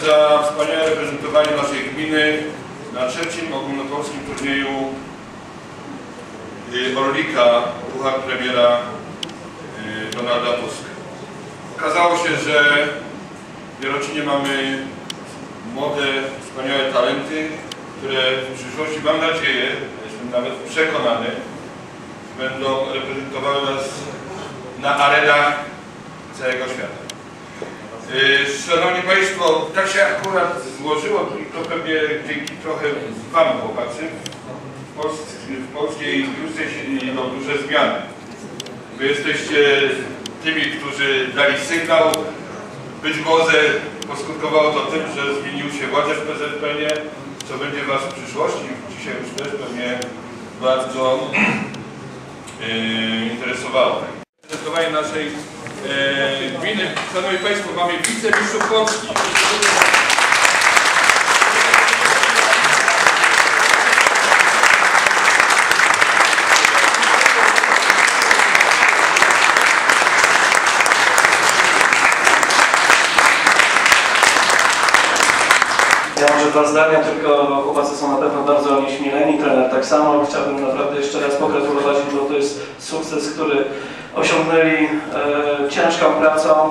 za wspaniałe reprezentowanie naszej gminy na trzecim ogólnopolskim turnieju y, Orlika Puchar Premiera y, Donalda Tuska. Okazało się, że w Jarocinie mamy młode, wspaniałe talenty, które w przyszłości, mam nadzieję, jestem nawet przekonany, będą reprezentowały nas na arenach całego świata. Yy, Szanowni Państwo, tak się akurat złożyło i to pewnie dzięki trochę Wam chłopacy. W, Pols- w polskiej piłce się idą duże zmiany. Wy jesteście tymi, którzy dali sygnał. Być może poskutkowało to tym, że zmienił się władze w PZPN, co będzie Was w przyszłości. Dzisiaj już też pewnie bardzo yy, interesowało. Prezentowanie naszej gminy. Szanowni Państwo, mamy wicemistrzów Polski. Ja może dwa zdania, tylko chłopacy są na pewno bardzo onieśmieleni, trener tak samo. Chciałbym naprawdę jeszcze raz pogratulować, bo to jest sukces, który osiągnęli e, ciężką pracą.